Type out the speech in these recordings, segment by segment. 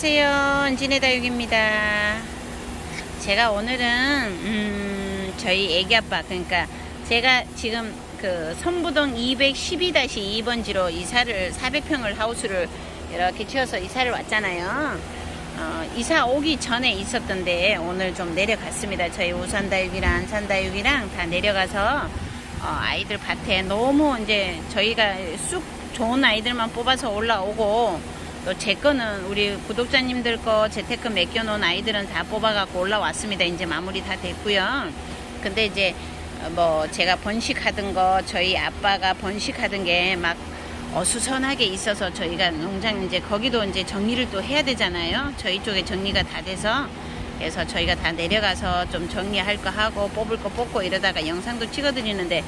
안녕하세요. 은진의 다육입니다. 제가 오늘은 음, 저희 애기 아빠 그러니까 제가 지금 그 선부동 212-2번지로 이사를 400평을 하우스를 이렇게 지어서 이사를 왔잖아요. 어, 이사 오기 전에 있었던데 오늘 좀 내려갔습니다. 저희 우산 다육이랑 안산 다육이랑 다 내려가서 어, 아이들 밭에 너무 이제 저희가 쑥 좋은 아이들만 뽑아서 올라오고 또 제 거는 우리 구독자님들 거 재테크 맡겨놓은 아이들은 다 뽑아갖고 올라왔습니다. 이제 마무리 다 됐고요. 근데 이제 어, 뭐 제가 번식하던 거 저희 아빠가 번식하던 게 막 어수선하게 있어서 저희가 농장 이제 거기도 이제 정리를 또 해야 되잖아요. 저희 쪽에 정리가 다 돼서 그래서 저희가 다 내려가서 좀 정리할 거 하고 뽑을 거 뽑고 이러다가 영상도 찍어드리는데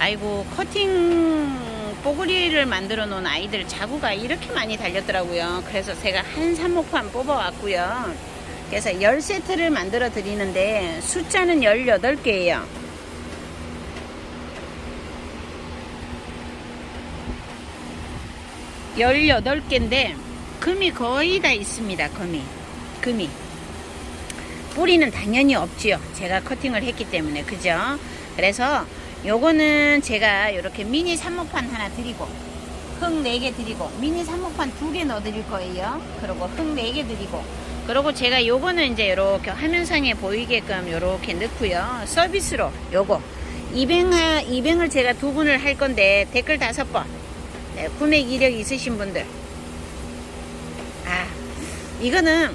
아이고 커팅 뽀글이를 만들어 놓은 아이들 자구가 이렇게 많이 달렸더라고요. 그래서 제가 한 삽목판 뽑아왔고요. 그래서 10세트를 만들어 드리는데 숫자는 18개예요. 열여덟 개인데 금이 거의 다 있습니다. 금이 금이 뿌리는 당연히 없지요. 제가 커팅을 했기 때문에 그죠? 그래서 요거는 제가 이렇게 미니 삽목판 하나 드리고 흙 4개 드리고 미니 삽목판 2개 넣어 드릴 거예요. 그리고 흙 4개 드리고 그리고 제가 요거는 이제 이렇게 화면상에 보이게끔 이렇게 넣고요. 서비스로 요거 200, 200을 제가 두 분을 할 건데 댓글 다섯 번 네, 구매 이력 있으신 분들. 아, 이거는,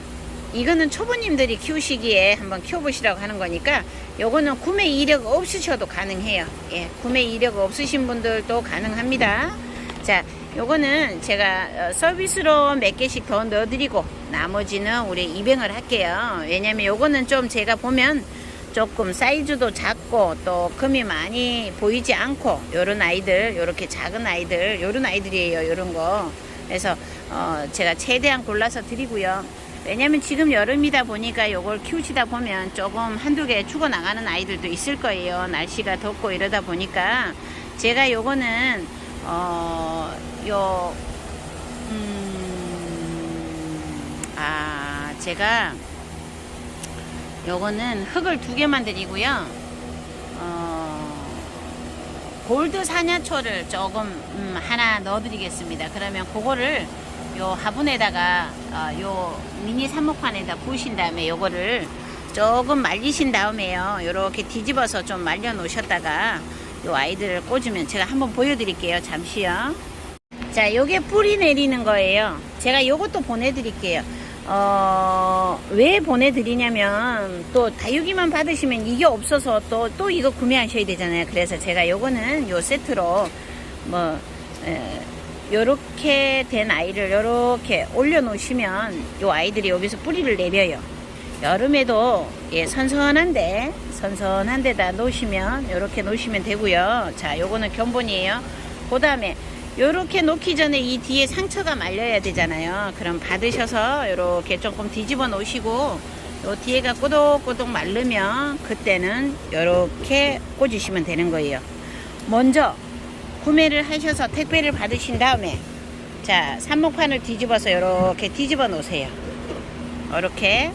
이거는 초보님들이 키우시기에 한번 키워보시라고 하는 거니까, 요거는 구매 이력 없으셔도 가능해요. 예, 구매 이력 없으신 분들도 가능합니다. 자, 요거는 제가 어, 서비스로 몇 개씩 더 넣어드리고, 나머지는 우리 입행을 할게요. 왜냐면 요거는 좀 제가 보면, 조금 사이즈도 작고 또 금이 많이 보이지 않고 요런 아이들 요렇게 작은 아이들 요런 아이들이에요 요런 거 그래서 어 제가 최대한 골라서 드리고요 왜냐면 지금 여름이다 보니까 요걸 키우시다 보면 조금 한두 개 죽어 나가는 아이들도 있을 거예요 날씨가 덥고 이러다 보니까 제가 요거는 어 요 음 아 제가 요거는 흙을 두 개만 드리고요. 어, 골드 사냐초를 조금 음, 하나 넣어드리겠습니다. 그러면 그거를 요 화분에다가 어, 요 미니 삽목판에다 부으신 다음에 요거를 조금 말리신 다음에요. 요렇게 뒤집어서 좀 말려 놓으셨다가 요 아이들을 꽂으면 제가 한번 보여드릴게요. 잠시요. 자, 요게 뿌리 내리는 거예요. 제가 요것도 보내드릴게요. 어, 왜 보내드리냐면, 또 다육이만 받으시면 이게 없어서 또, 또 이거 구매하셔야 되잖아요. 그래서 제가 요거는 요 세트로, 뭐, 에, 요렇게 된 아이를 요렇게 올려놓으시면 요 아이들이 여기서 뿌리를 내려요. 여름에도 예, 선선한데, 선선한 데다 놓으시면, 요렇게 놓으시면 되고요. 자, 요거는 견본이에요. 그 다음에, 요렇게 놓기 전에 이 뒤에 상처가 말려야 되잖아요. 그럼 받으셔서 요렇게 조금 뒤집어 놓으시고 요 뒤에가 꼬독꼬독 마르면 그때는 요렇게 꽂으시면 되는 거예요. 먼저 구매를 하셔서 택배를 받으신 다음에 자, 삽목판을 뒤집어서 요렇게 뒤집어 놓으세요. 요렇게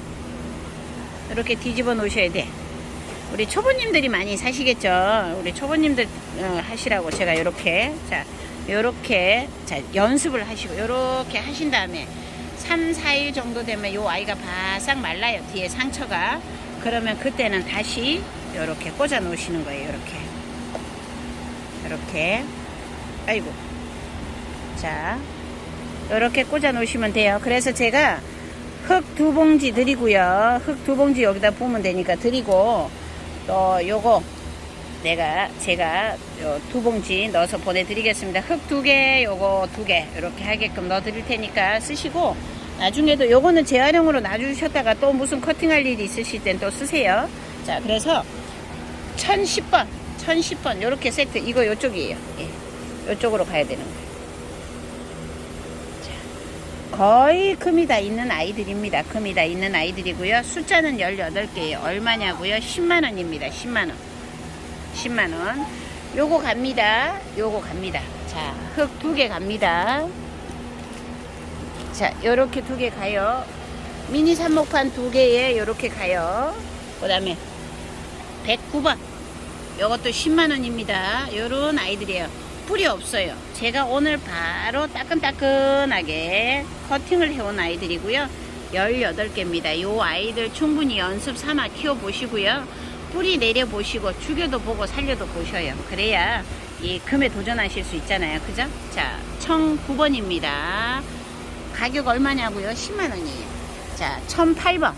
이렇게 뒤집어 놓으셔야 돼. 우리 초보님들이 많이 사시겠죠. 우리 초보님들 어, 하시라고 제가 이렇게 자 요렇게 자 연습을 하시고 요렇게 하신 다음에 3, 4일 정도 되면 요 아이가 바싹 말라요. 뒤에 상처가. 그러면 그때는 다시 요렇게 꽂아 놓으시는 거예요. 요렇게. 요렇게. 아이고. 자. 요렇게 꽂아 놓으시면 돼요. 그래서 제가 흙 두 봉지 드리고요. 흙 두 봉지 여기다 부으면 되니까 드리고 또 요거 내가 제가 요두 봉지 넣어서 보내드리겠습니다. 흙 두 개, 요거 두 개 이렇게 하게끔 넣어 드릴 테니까 쓰시고 나중에도 요거는 재활용으로 놔주셨다가 또 무슨 커팅할 일이 있으실 땐 또 쓰세요. 자, 그래서 1010번, 1010번 요렇게 세트 이거 요쪽이에요. 예, 요쪽으로 가야 되는 거예요. 자, 거의 금이 다 있는 아이들입니다. 금이 다 있는 아이들이고요. 숫자는 18개예요. 얼마냐고요? 10만 원입니다. 10만 원. 10만 원. 요거 갑니다. 요거 갑니다. 자, 흙 두 개 갑니다. 자, 요렇게 두 개 가요. 미니 삽목판 두 개에 요렇게 가요. 그 다음에 109번. 요것도 10만 원입니다. 요런 아이들이에요. 뿌리 없어요. 제가 오늘 바로 따끈따끈하게 커팅을 해온 아이들이고요. 18개입니다. 요 아이들 충분히 연습 삼아 키워보시고요. 뿌리 내려보시고 죽여도 보고 살려도 보셔요. 그래야 이 금에 도전하실 수 있잖아요. 그죠? 자, 1009번입니다. 가격 얼마냐고요? 10만원이에요. 자, 1008번.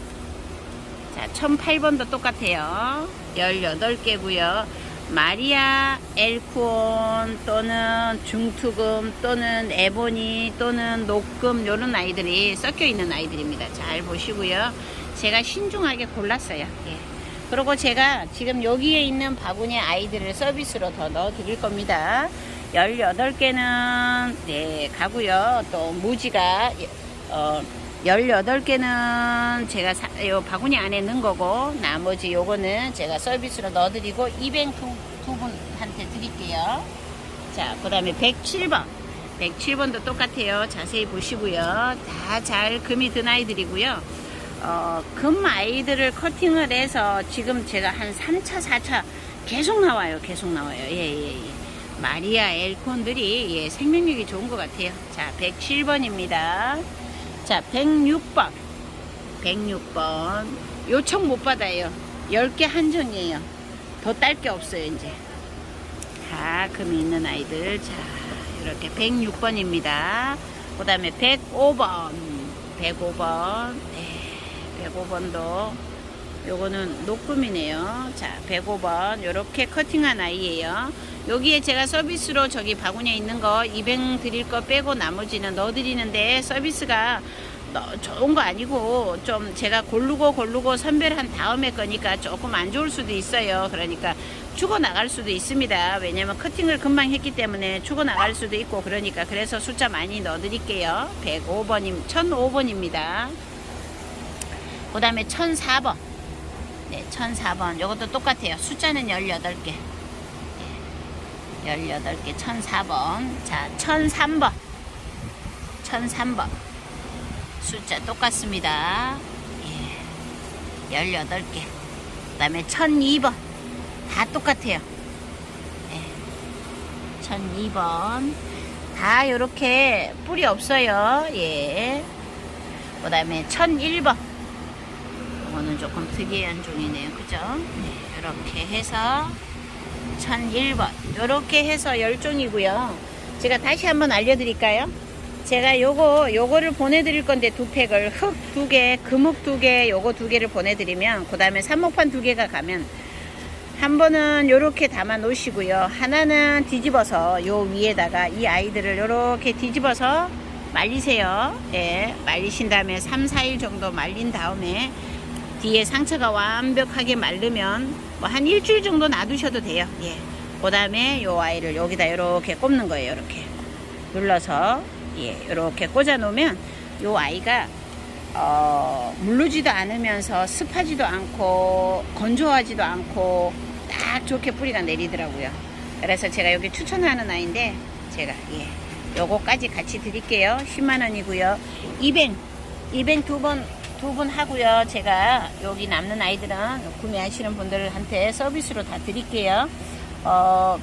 자, 1008번도 똑같아요. 18개고요. 마리아 엘코온 또는 중투금 또는 에보니 또는 녹금 이런 아이들이 섞여 있는 아이들입니다. 잘 보시고요. 제가 신중하게 골랐어요. 예. 그리고 제가 지금 여기에 있는 바구니 아이들을 서비스로 더 넣어 드릴 겁니다. 18개는 네, 가고요. 또 무지가 어 18개는 제가 사, 요 바구니 안에 넣은 거고 나머지 요거는 제가 서비스로 넣어드리고 200 두, 두 분한테 드릴게요. 자, 그 다음에 107번. 107번도 똑같아요. 자세히 보시고요. 다 잘 금이 든 아이들이고요. 어, 금 아이들을 커팅을 해서 지금 제가 한 3차, 4차 계속 나와요. 계속 나와요. 예, 예, 예. 마리아 엘콘들이 예, 생명력이 좋은 것 같아요. 자, 107번입니다. 자, 106번. 106번. 요청 못 받아요. 10개 한정이에요. 더 딸 게 없어요, 이제. 다 금이 있는 아이들. 자, 이렇게 106번입니다. 그 다음에 105번. 105번. 네, 105번도. 요거는 녹금이네요. 자, 105번. 요렇게 커팅한 아이예요. 여기에 제가 서비스로 저기 바구니에 있는 거 200 드릴 거 빼고 나머지는 넣어 드리는데 서비스가 너- 좋은 거 아니고 좀 제가 고르고 고르고 선별한 다음에 거니까 조금 안 좋을 수도 있어요. 그러니까 죽어 나갈 수도 있습니다. 왜냐면 커팅을 금방 했기 때문에 죽어 나갈 수도 있고 그러니까 그래서 숫자 많이 넣어 드릴게요. 105번임 1005번입니다. 그 다음에 1004번. 네, 1004번. 이것도 똑같아요. 숫자는 18개. 18개 1004번. 자 1003번. 1003번. 숫자 똑같습니다. 예. 18개. 그 다음에 1002번. 다 똑같아요. 예. 1002번. 다 요렇게 뿌리 없어요. 예 그 다음에 1001번. 이거는 조금 특이한 종이네요. 그죠? 네, 이렇게 해서 1001번. 이렇게 해서 10종이고요. 제가 다시 한번 알려드릴까요? 제가 요거 요거를 보내드릴 건데 두 팩을 흙 두 개 금흙 두개 요거 두 개를 보내드리면 그 다음에 삽목판 두 개가 가면 한 번은 요렇게 담아 놓으시고요. 하나는 뒤집어서 요 위에다가 이 아이들을 요렇게 뒤집어서 말리세요. 예 말리신 다음에 3, 4일 정도 말린 다음에 뒤에 상처가 완벽하게 마르면 뭐 한 일주일 정도 놔두셔도 돼요. 예. 그 다음에 요 아이를 여기다 이렇게 꼽는 거예요. 이렇게 눌러서 예, 이렇게 꽂아 놓으면 요 아이가 어, 물르지도 않으면서 습하지도 않고 건조하지도 않고 딱 좋게 뿌리가 내리더라고요. 그래서 제가 여기 추천하는 아이인데 제가 예, 요거까지 같이 드릴게요. 10만 원이고요. 200 200두번 두 분 하고요. 제가 여기 남는 아이들은 구매하시는 분들한테 서비스로 다 드릴게요. 어,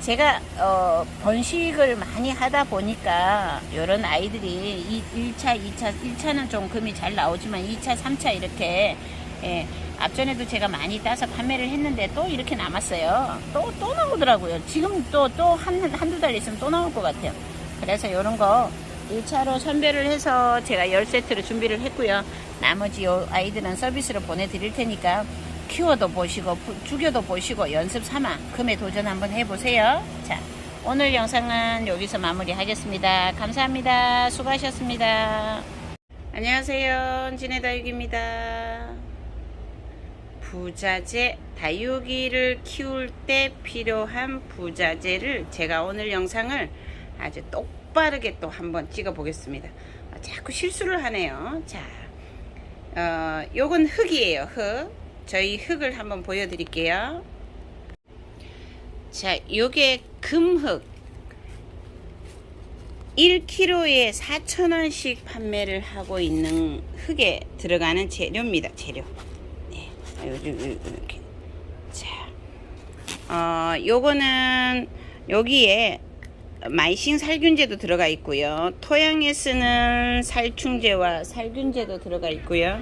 제가 어, 번식을 많이 하다 보니까 이런 아이들이 이 1차, 2차, 1차는 좀 금이 잘 나오지만 2차, 3차 이렇게 예, 앞전에도 제가 많이 따서 판매를 했는데 또 이렇게 남았어요. 또, 또 나오더라고요. 지금 또, 또 한, 한두 달 있으면 또 나올 것 같아요. 그래서 이런 거 1차로 선별을 해서 제가 10세트를 준비를 했고요. 나머지 요 아이들은 서비스로 보내드릴 테니까 키워도 보시고 부- 죽여도 보시고 연습 삼아 금에 도전 한번 해보세요. 자, 오늘 영상은 여기서 마무리하겠습니다. 감사합니다. 수고하셨습니다. 안녕하세요. 진해 다육입니다. 부자재 다육이를 키울 때 필요한 부자재를 제가 오늘 영상을 아주 똑바르게 또 한번 찍어 보겠습니다. 아, 자꾸 실수를 하네요. 자, 어, 요건 흙이에요. 흙. 저희 흙을 한번 보여드릴게요. 자, 요게 금흙. 1kg에 4,000원씩 판매를 하고 있는 흙에 들어가는 재료입니다. 재료. 네. 이렇게. 자. 어, 요거는 여기에 마이싱 살균제도 들어가 있고요. 토양에 쓰는 살충제와 살균제도 들어가 있고요.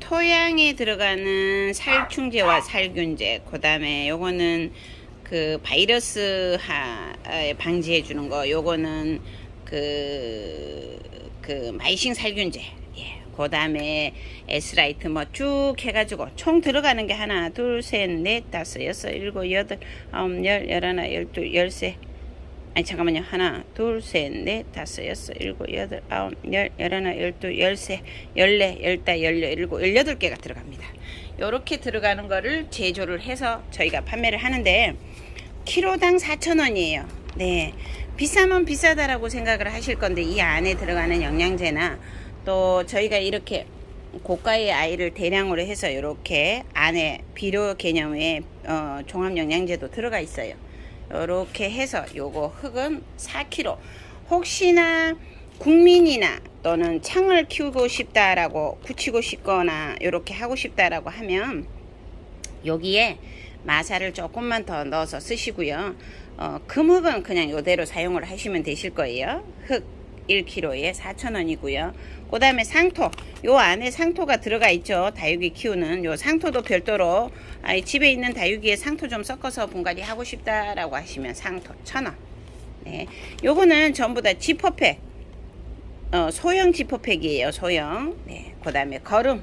토양에 들어가는 살충제와 살균제, 그 다음에 요거는 그 바이러스 하, 에, 방지해 주는 거, 요거는 그, 그 마이싱 살균제, 예. 그 다음에 에스라이트 뭐 쭉 해가지고 총 들어가는 게 하나, 둘, 셋, 넷, 다섯, 여섯, 일곱, 여덟, 아홉, 열, 열하나, 열둘, 열세. 아니 잠깐만요. 하나, 둘, 셋, 넷, 다섯, 여섯, 일곱, 여덟, 아홉, 열, 열하나, 열둘, 열세, 열네, 열다, 열일곱, 열여덟 개가 들어갑니다. 요렇게 들어가는 거를 제조를 해서 저희가 판매를 하는데 키로당 4,000원이에요. 네. 비싸면 비싸다라고 생각을 하실 건데 이 안에 들어가는 영양제나 또 저희가 이렇게 고가의 아이를 대량으로 해서 이렇게 안에 비료 개념의 어, 종합 영양제도 들어가 있어요. 이렇게 해서 요거 흙은 4kg. 혹시나 국민이나 또는 창을 키우고 싶다라고 굳히고 싶거나 이렇게 하고 싶다라고 하면 여기에 마사를 조금만 더 넣어서 쓰시고요. 어, 금흙은 그냥 이대로 사용을 하시면 되실 거예요. 흙 1kg에 4,000원이고요. 그 다음에 상토. 요 안에 상토가 들어가 있죠. 다육이 키우는 요 상토도 별도로 아, 집에 있는 다육이에 상토 좀 섞어서 분갈이 하고 싶다라고 하시면 상토 1,000원. 네. 요거는 전부 다 지퍼팩. 어, 소형 지퍼팩이에요. 소형. 네. 그 다음에 거름.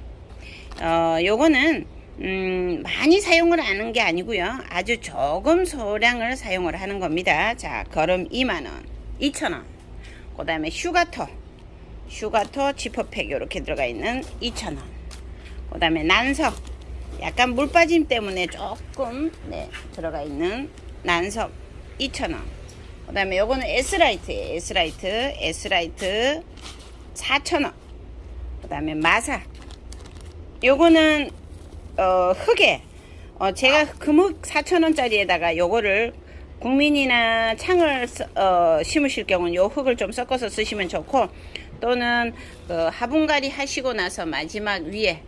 어, 요거는 음, 많이 사용을 하는 게 아니고요. 아주 조금 소량을 사용을 하는 겁니다. 자, 거름 2만원, 2천원. 그 다음에 슈가토. 슈가토 지퍼팩 이렇게 들어가 있는 2천원. 그 다음에 난석. 약간 물 빠짐 때문에 조금 네, 들어가 있는 난석 2천원. 그 다음에 요거는 S라이트예요. S라이트. S라이트 4천원. 그 다음에 마사. 요거는 어, 흙에 어, 제가 금흙 4,000원짜리에다가 요거를 국민이나 창을 쓰- 어, 심으실 경우는 요 흙을 좀 섞어서 쓰시면 좋고 또는 그 화분갈이 하시고 나서 마지막 위에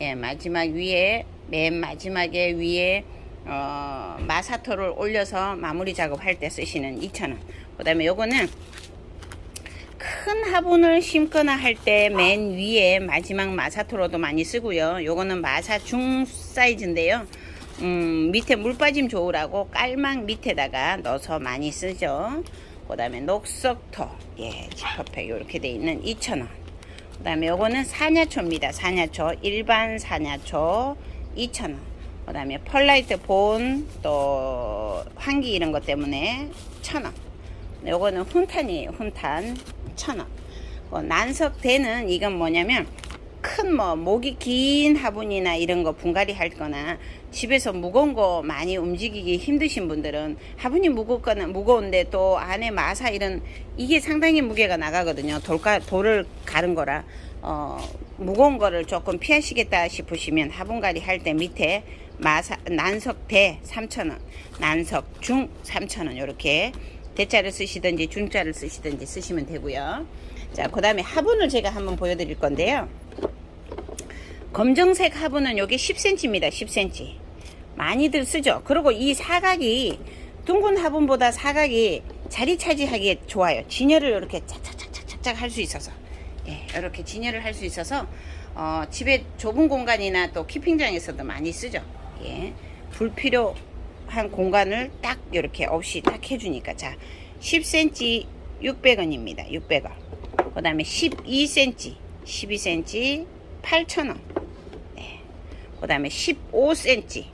예, 마지막 위에 맨 마지막에 위에 어, 마사토를 올려서 마무리 작업할 때 쓰시는 2,000원. 그 다음에 요거는 큰 화분을 심거나 할 때 맨 위에 마지막 마사토로도 많이 쓰고요. 요거는 마사 중 사이즈인데요. 음, 밑에 물 빠짐 좋으라고 깔막 밑에다가 넣어서 많이 쓰죠. 그 다음에 녹석토, 예, 지퍼팩 이렇게 돼 있는 2,000원. 그 다음에 요거는 사냐초입니다. 사냐초, 일반 사냐초 2,000원. 그 다음에 펄라이트 본, 또 환기 이런 것 때문에 1,000원. 요거는 훈탄이에요. 훈탄 1,000원. 어, 난석대는 이건 뭐냐면 큰 뭐 목이 긴 화분이나 이런 거 분갈이 할 거나 집에서 무거운 거 많이 움직이기 힘드신 분들은 화분이 무겁거나 무거운데 또 안에 마사 이런 이게 상당히 무게가 나가거든요. 돌가 돌을 가른 거라 어 무거운 거를 조금 피하시겠다 싶으시면 화분갈이 할 때 밑에 마사 난석 대 3,000원, 난석 중 3,000원 이렇게 대자를 쓰시든지 중자를 쓰시든지 쓰시면 되고요. 자, 그 다음에 화분을 제가 한번 보여드릴 건데요. 검정색 화분은 여기 10cm입니다. 10cm. 많이들 쓰죠. 그리고 이 사각이 둥근 화분보다 사각이 자리 차지하기에 좋아요. 진열을 이렇게 착착착착착 할 수 있어서. 예, 이렇게 진열을 할 수 있어서 어, 집에 좁은 공간이나 또 키핑장에서도 많이 쓰죠. 예. 불필요한 공간을 딱 이렇게 없이 딱 해주니까 자 10cm 600원입니다. 600원. 그 다음에 12cm 12cm 8,000원. 네. 그 다음에 15cm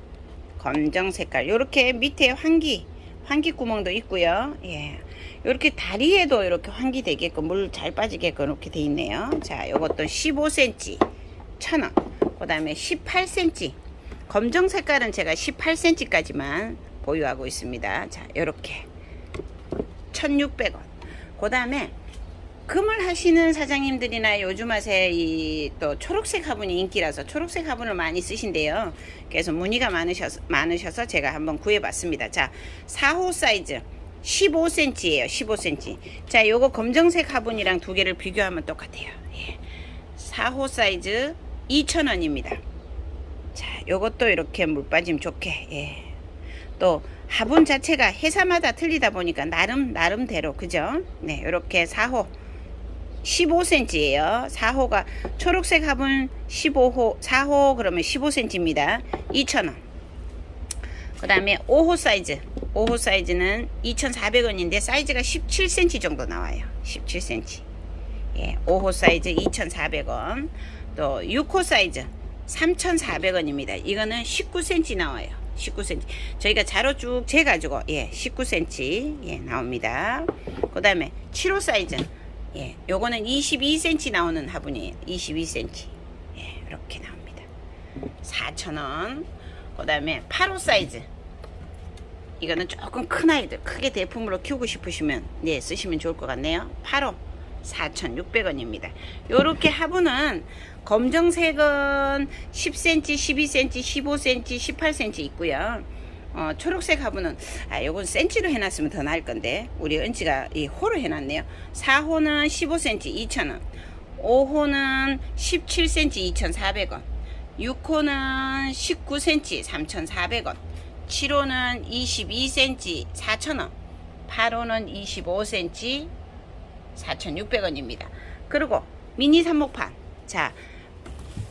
검정 색깔 요렇게 밑에 환기 환기 구멍도 있고요. 예. 이렇게 다리에도 이렇게 환기 되게끔 물 잘 빠지게끔 이렇게 돼 있네요. 자, 요것도 15cm 1,000원. 그 다음에 18cm. 검정 색깔은 제가 18cm까지만 보유하고 있습니다. 자, 요렇게 1,600원. 그 다음에 금을 하시는 사장님들이나 요즘 화세 이또 초록색 화분이 인기라서 초록색 화분을 많이 쓰신대요. 그래서 문의가 많으셔서, 많으셔서 제가 한번 구해봤습니다. 자, 4호 사이즈 15cm예요. 15cm. 자, 요거 검정색 화분이랑 두 개를 비교하면 똑같아요. 예. 4호 사이즈 2,000원입니다. 자, 요것도 이렇게 물 빠짐 좋게. 예. 또 화분 자체가 회사마다 틀리다 보니까 나름 나름대로 그죠? 네, 이렇게 4호 15cm예요. 4호가 초록색 화분 15호 4호 그러면 15cm입니다. 2,000원. 그 다음에 5호 사이즈. 5호 사이즈는 2,400원인데 사이즈가 17cm 정도 나와요. 17cm. 예, 5호 사이즈 2,400원. 또 6호 사이즈 3,400원입니다. 이거는 19cm 나와요. 19cm. 저희가 자로 쭉 재가지고 예, 19cm 예, 나옵니다. 그 다음에 7호 사이즈. 예, 요거는 22cm 나오는 화분이에요. 22cm. 예, 이렇게 나옵니다. 4,000원. 그 다음에 8호 사이즈. 이거는 조금 큰 아이들 크게 대품으로 키우고 싶으시면 네 쓰시면 좋을 것 같네요 8호 4,600원입니다 요렇게 화분은 검정색은 10cm 12cm 15cm 18cm 있고요 어, 초록색 화분은 아 요건 센치로 해놨으면 더 나을 건데 우리 은지가 이 호로 해놨네요. 4호는 15cm 2,000원 5호는 17cm 2,400원 6호는 19cm 3,400원 7호는 22cm 4,000원 8호는 25cm 4,600원입니다. 그리고 미니 삽목판. 자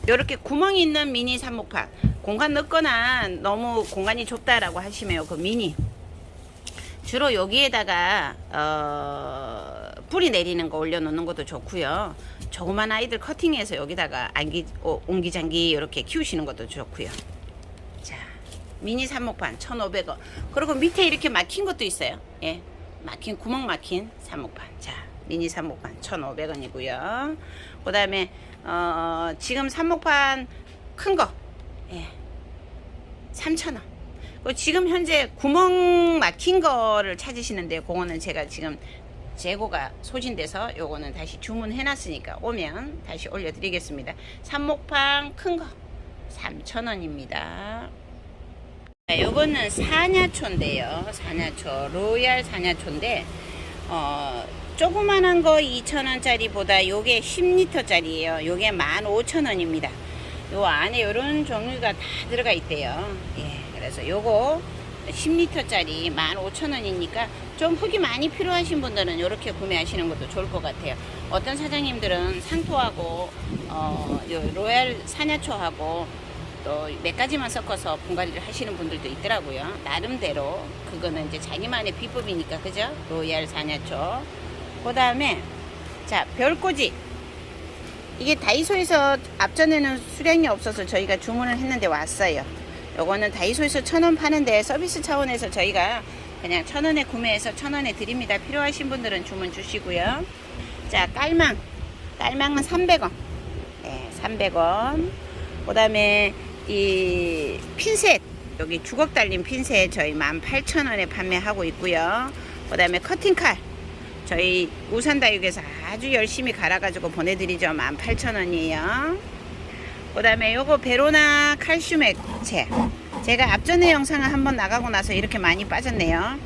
이렇게 구멍이 있는 미니 삽목판 공간 넣거나 너무 공간이 좁다라고 하시면 그 미니 주로 여기에다가 어, 뿌리 내리는 거 올려놓는 것도 좋고요. 조그만 아이들 커팅해서 여기다가 안기, 어, 옹기장기 이렇게 키우시는 것도 좋고요. 자, 미니 삽목판 1,500원. 그리고 밑에 이렇게 막힌 것도 있어요. 예, 막힌 구멍 막힌 삽목판. 자, 미니 삽목판 1,500원이고요. 그다음에 어, 지금 삽목판 큰 거, 예, 3,000원. 그 지금 현재 구멍 막힌 거를 찾으시는데 그거는 제가 지금 재고가 소진돼서 요거는 다시 주문해 놨으니까 오면 다시 올려 드리겠습니다. 삽목판 큰 거 3,000원입니다. 요거는 사냐초인데요. 사냐초 로얄 사냐초인데 어 조그만한 거 2,000원짜리보다 요게 10리터짜리예요. 요게 15,000원입니다. 요 안에 요런 종류가 다 들어가 있대요. 예. 그래서 요거 10리터 짜리 15,000원이니까 좀 흙이 많이 필요하신 분들은 이렇게 구매하시는 것도 좋을 것 같아요. 어떤 사장님들은 상토하고 어, 요 로얄 사냐초하고 또 몇 가지만 섞어서 분갈이를 하시는 분들도 있더라고요. 나름대로 그거는 이제 자기만의 비법이니까 그죠? 로얄 사냐초. 그 다음에 자 별꽂이 이게 다이소에서 앞전에는 수량이 없어서 저희가 주문을 했는데 왔어요. 요거는 다이소에서 천 원 파는데 서비스 차원에서 저희가 그냥 천 원에 구매해서 천 원에 드립니다. 필요하신 분들은 주문 주시고요. 자, 깔망. 깔망은 300원. 네, 300원. 그 다음에 이 핀셋. 여기 주걱 달린 핀셋 저희 18,000원에 판매하고 있고요. 그 다음에 커팅칼. 저희 우산다육에서 아주 열심히 갈아가지고 보내드리죠. 18,000원이에요. 그 다음에 요거 베로나 칼슘 액체 제가 앞전에 영상을 한번 나가고 나서 이렇게 많이 빠졌네요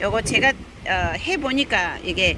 요거 제가 어, 해보니까 이게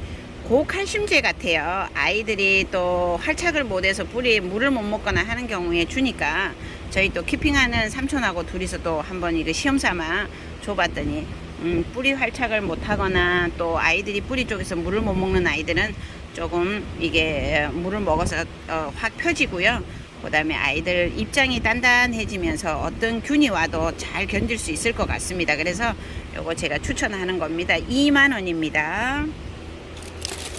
고칼슘제 같아요 아이들이 또 활착을 못해서 뿌리에 물을 못 먹거나 하는 경우에 주니까 저희 또 키핑하는 삼촌하고 둘이서 또 한번 이거 시험 삼아 줘봤더니 음, 뿌리 활착을 못하거나 또 아이들이 뿌리 쪽에서 물을 못 먹는 아이들은 조금 이게 물을 먹어서 어, 확 펴지고요 그 다음에 아이들 입장이 단단해지면서 어떤 균이 와도 잘 견딜 수 있을 것 같습니다. 그래서 요거 제가 추천하는 겁니다. 2만원입니다.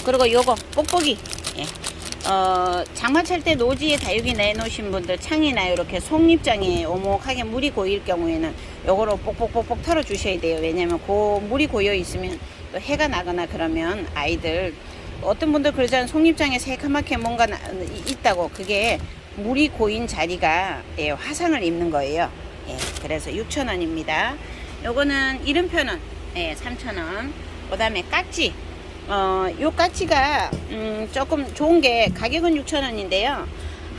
그리고 요거 뽁뽁이. 예. 어, 장마철 때 노지에 다육이 내놓으신 분들 창이나 이렇게 속립장에 오목하게 물이 고일 경우에는 요거로 뽁뽁뽁뽁 털어 주셔야 돼요. 왜냐면 그 물이 고여 있으면 또 해가 나거나 그러면 아이들 어떤 분들 그러잖아요. 속립장에 새카맣게 뭔가 나, 있다고 그게 물이 고인 자리가 예, 화상을 입는 거예요. 예, 그래서 6,000원입니다. 요거는 이름표는 예, 3,000원. 그 다음에 깍지. 어, 요 깍지가 음, 조금 좋은 게 가격은 6,000원인데요.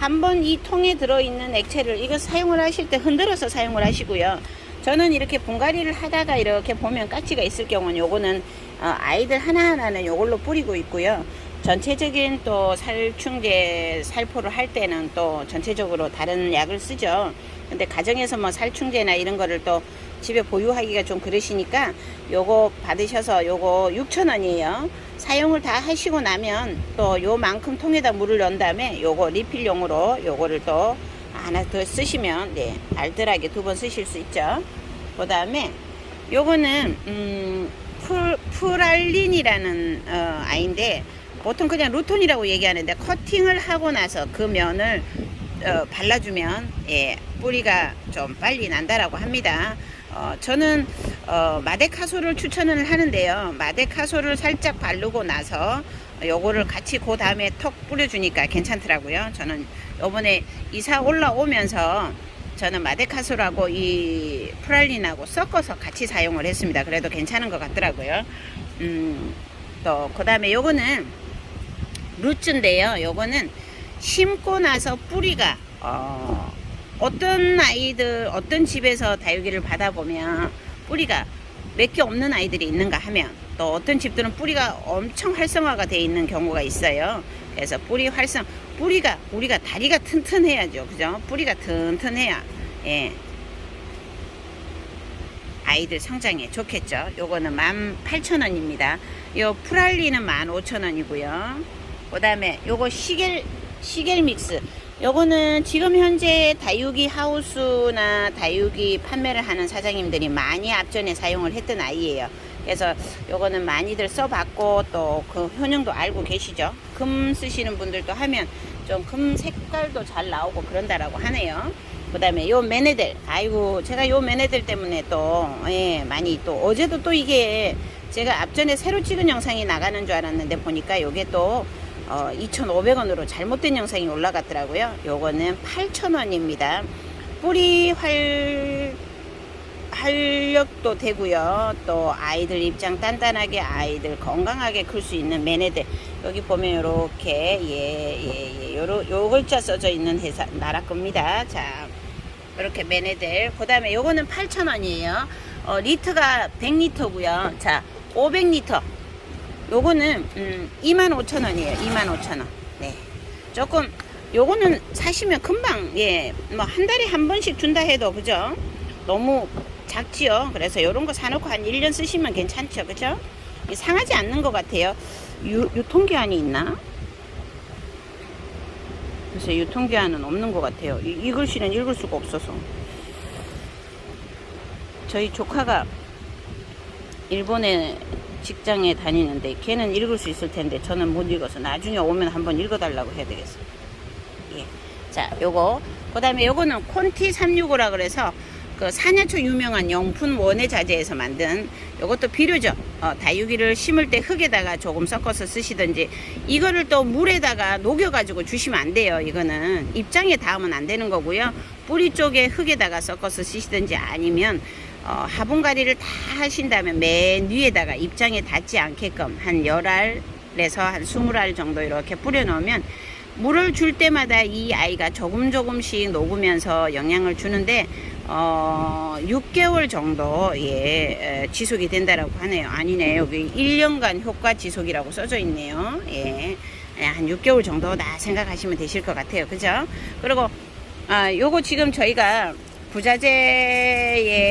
한번 이 통에 들어있는 액체를 이거 사용을 하실 때 흔들어서 사용을 하시고요. 저는 이렇게 분갈이를 하다가 이렇게 보면 깍지가 있을 경우는 요거는 어, 아이들 하나하나는 요걸로 뿌리고 있고요. 전체적인 또 살충제 살포를 할 때는 또 전체적으로 다른 약을 쓰죠. 근데 가정에서 뭐 살충제나 이런 거를 또 집에 보유하기가 좀 그러시니까 요거 받으셔서 요거 6,000원이에요. 사용을 다 하시고 나면 또 요만큼 통에다 물을 넣은 다음에 요거 리필용으로 요거를 또 하나 더 쓰시면 네, 알뜰하게 두 번 쓰실 수 있죠. 그 다음에 요거는 음, 풀, 풀알린이라는 어, 아이인데 보통 그냥 루톤이라고 얘기하는데 커팅을 하고 나서 그 면을 어, 발라주면 예, 뿌리가 좀 빨리 난다라고 합니다. 어, 저는 어, 마데카소를 추천을 하는데요. 마데카소를 살짝 바르고 나서 요거를 같이 그 다음에 턱 뿌려주니까 괜찮더라고요. 저는 요번에 이사 올라오면서 저는 마데카소라고 이 프랄린하고 섞어서 같이 사용을 했습니다. 그래도 괜찮은 것 같더라고요. 음, 또 그 다음에 요거는 루츠인데요. 요거는 심고 나서 뿌리가 어, 어떤 아이들 어떤 집에서 다육이를 받아보면 뿌리가 몇 개 없는 아이들이 있는가 하면 또 어떤 집들은 뿌리가 엄청 활성화가 돼 있는 경우가 있어요. 그래서 뿌리 활성 뿌리가 우리가 다리가 튼튼해야죠. 그죠? 뿌리가 튼튼해야 예. 아이들 성장에 좋겠죠. 요거는 18,000원입니다. 요 프랄리는 15,000원이고요. 그 다음에 요거 시겔 시겔 믹스. 요거는 지금 현재 다육이 하우스나 다육이 판매를 하는 사장님들이 많이 앞전에 사용을 했던 아이예요. 그래서 요거는 많이들 써봤고 또 그 효능도 알고 계시죠. 금 쓰시는 분들도 하면 좀 금 색깔도 잘 나오고 그런다라고 하네요. 그 다음에 요 매네들 아이고 제가 요 매네들 때문에 또 예, 많이 또 어제도 또 이게 제가 앞전에 새로 찍은 영상이 나가는 줄 알았는데 보니까 요게 또 어, 2,500원으로 잘못된 영상이 올라갔더라고요. 요거는 8,000원입니다. 뿌리 활 활력도 되고요. 또 아이들 입장 단단하게 아이들 건강하게 클 수 있는 매네들 여기 보면 이렇게 예예예 요러 요 글자 써져 있는 회사 나라 겁니다. 자 이렇게 매네들 그다음에 요거는 8,000원이에요. 어, 리터가 100리터고요. 자 500리터 요거는 음, 25,000원이에요. 25,000원. 네. 조금 요거는 사시면 금방 예 뭐 한 달에 한 번씩 준다 해도 그죠? 너무 작지요. 그래서 요런 거 사놓고 한 1년 쓰시면 괜찮죠. 그죠? 이 상하지 않는 것 같아요. 유, 유통기한이 있나? 그래서 유통기한은 없는 것 같아요. 이, 이 글씨는 읽을 수가 없어서. 저희 조카가 일본에 직장에 다니는데 걔는 읽을 수 있을 텐데 저는 못 읽어서 나중에 오면 한번 읽어달라고 해야 되겠어요. 예. 자, 요거. 그 다음에 요거는 콘티 365라 그래서 그 사냐초 유명한 영품 원예 자재에서 만든 요것도 비료죠. 어, 다육이를 심을 때 흙에다가 조금 섞어서 쓰시든지 이거를 또 물에다가 녹여가지고 주시면 안 돼요. 이거는 입장에 닿으면 안 되는 거고요. 뿌리 쪽에 흙에다가 섞어서 쓰시든지 아니면 어, 화분가리를 다 하신 다음에 맨 위에다가 입장에 닿지 않게끔 한 열알에서 한 스물 알 정도 이렇게 뿌려 놓으면 물을 줄 때마다 이 아이가 조금 조금씩 녹으면서 영향을 주는데 어 6개월 정도 예 에, 지속이 된다라고 하네요. 아니네 여기 1년간 효과 지속이라고 써져 있네요. 예. 예, 한 6개월 정도다 생각하시면 되실 것 같아요. 그죠? 그리고 아 요거 지금 저희가 부자재에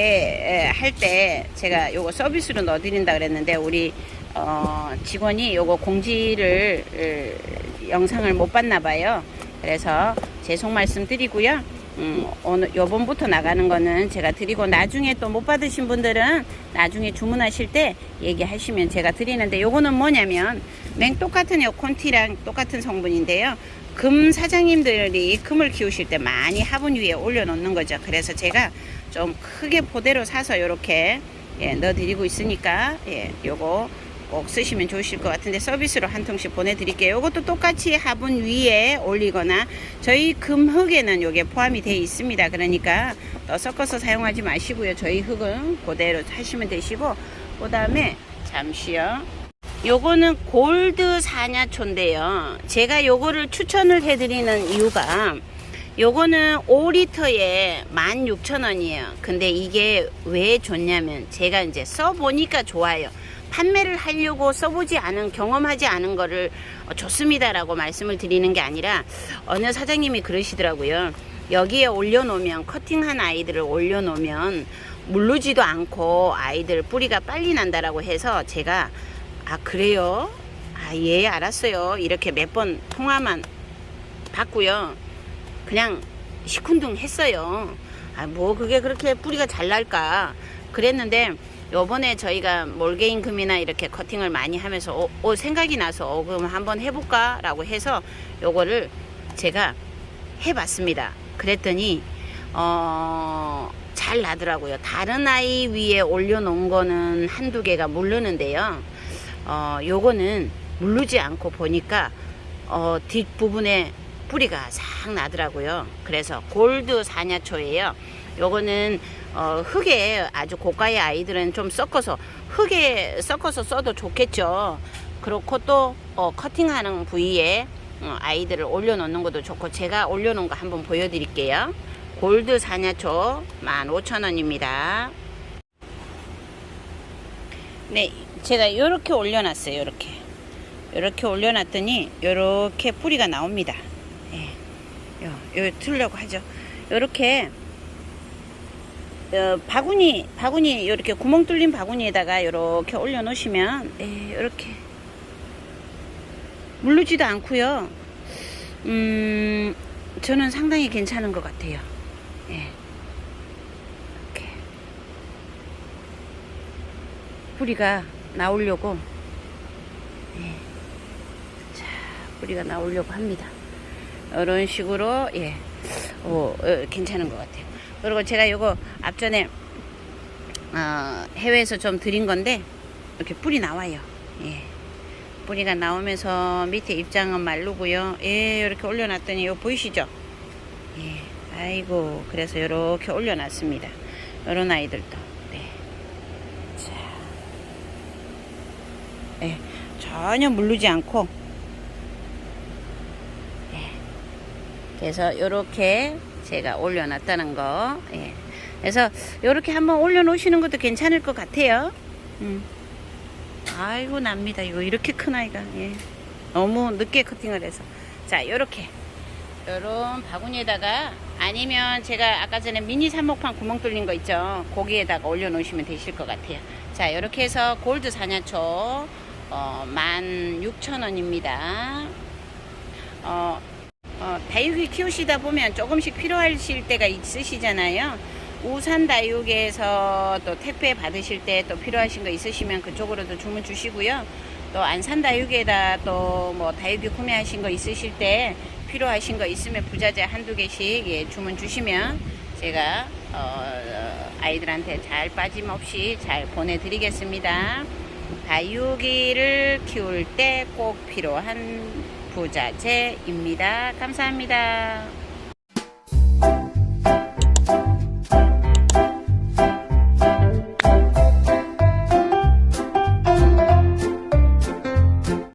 할 때 제가 요거 서비스로 넣어드린다 그랬는데 우리 어, 직원이 요거 공지를 으, 영상을 못 봤나 봐요. 그래서 죄송 말씀 드리고요. 음, 오늘 요번부터 나가는 거는 제가 드리고 나중에 또 못 받으신 분들은 나중에 주문하실 때 얘기하시면 제가 드리는데 요거는 뭐냐면 맹 똑같은 요 콘티랑 똑같은 성분인데요. 금 사장님들이 금을 키우실 때 많이 화분 위에 올려놓는 거죠. 그래서 제가 좀 크게 포대로 사서 이렇게 예, 넣어드리고 있으니까 예, 요거 꼭 쓰시면 좋으실 것 같은데 서비스로 한 통씩 보내드릴게요. 이것도 똑같이 화분 위에 올리거나 저희 금흙에는 요게 포함이 되어 있습니다. 그러니까 또 섞어서 사용하지 마시고요. 저희 흙은 그대로 하시면 되시고 그 다음에 잠시요. 요거는 골드 사냐초인데요. 제가 요거를 추천을 해드리는 이유가 요거는 5리터에 16,000원이에요. 근데 이게 왜 좋냐면 제가 이제 써보니까 좋아요. 판매를 하려고 써보지 않은 경험하지 않은 거를 어, 좋습니다라고 말씀을 드리는 게 아니라 어느 사장님이 그러시더라고요. 여기에 올려놓으면 커팅한 아이들을 올려놓으면 물르지도 않고 아이들 뿌리가 빨리 난다라고 해서 제가 아 그래요? 아 예 알았어요. 이렇게 몇 번 통화만 받고요. 그냥 시큰둥 했어요. 아 뭐 그게 그렇게 뿌리가 잘 날까 그랬는데 요번에 저희가 몰개임금이나 이렇게 커팅을 많이 하면서 어, 어, 생각이 나서 어, 그럼 한번 해볼까 라고 해서 요거를 제가 해봤습니다. 그랬더니 어, 잘 나더라고요. 다른 아이 위에 올려놓은 거는 한두 개가 물르는데요. 어, 요거는 물르지 않고 보니까 어, 뒷부분에 뿌리가 싹 나더라고요. 그래서 골드 사냐초예요 요거는 어, 흙에 아주 고가의 아이들은 좀 섞어서 흙에 섞어서 써도 좋겠죠. 그렇고 또 어, 커팅하는 부위에 어, 아이들을 올려놓는 것도 좋고 제가 올려놓은 거 한번 보여드릴게요. 골드 사냐초 15,000원입니다. 네, 제가 이렇게 올려놨어요. 이렇게 이렇게 올려놨더니 이렇게 뿌리가 나옵니다. 예, 요, 요 틀려고 하죠. 이렇게 어, 바구니 바구니 이렇게 구멍 뚫린 바구니에다가 이렇게 올려 놓으시면 예, 이렇게 물르지도 않고요. 음, 저는 상당히 괜찮은 것 같아요. 예. 이렇게 뿌리가 나오려고 예. 자, 뿌리가 나오려고 합니다. 이런 식으로 예, 오, 어, 괜찮은 것 같아요. 그리고 제가 요거 앞전에 어, 해외에서 좀 드린 건데 이렇게 뿌리 나와요. 예. 뿌리가 나오면서 밑에 입장은 마르고요. 예, 이렇게 올려놨더니 요 보이시죠? 예. 아이고, 그래서 이렇게 올려놨습니다. 요런 아이들도. 네. 자. 예. 전혀 물르지 않고. 예. 그래서 요렇게 제가 올려놨다는 거. 예. 그래서 이렇게 한번 올려놓으시는 것도 괜찮을 것 같아요. 음. 아이고 납니다. 이거 이렇게 큰 아이가. 예. 너무 늦게 커팅을 해서. 자, 요렇게. 요런 바구니에다가 아니면 제가 아까 전에 미니 산목판 구멍 뚫린 거 있죠. 거기에다가 올려놓으시면 되실 것 같아요. 자, 요렇게 해서 골드 사냐초 어, 16,000원입니다. 어, 어, 다육이 키우시다 보면 조금씩 필요하실 때가 있으시잖아요. 우산 다육에서 또 택배 받으실 때 또 필요하신 거 있으시면 그쪽으로도 주문 주시고요. 또 안산 다육에다 또 뭐 다육이 구매하신 거 있으실 때 필요하신 거 있으면 부자재 한두 개씩 예, 주문 주시면 제가 어, 아이들한테 잘 빠짐없이 잘 보내드리겠습니다. 다육이를 키울 때 꼭 필요한 부자재입니다. 감사합니다.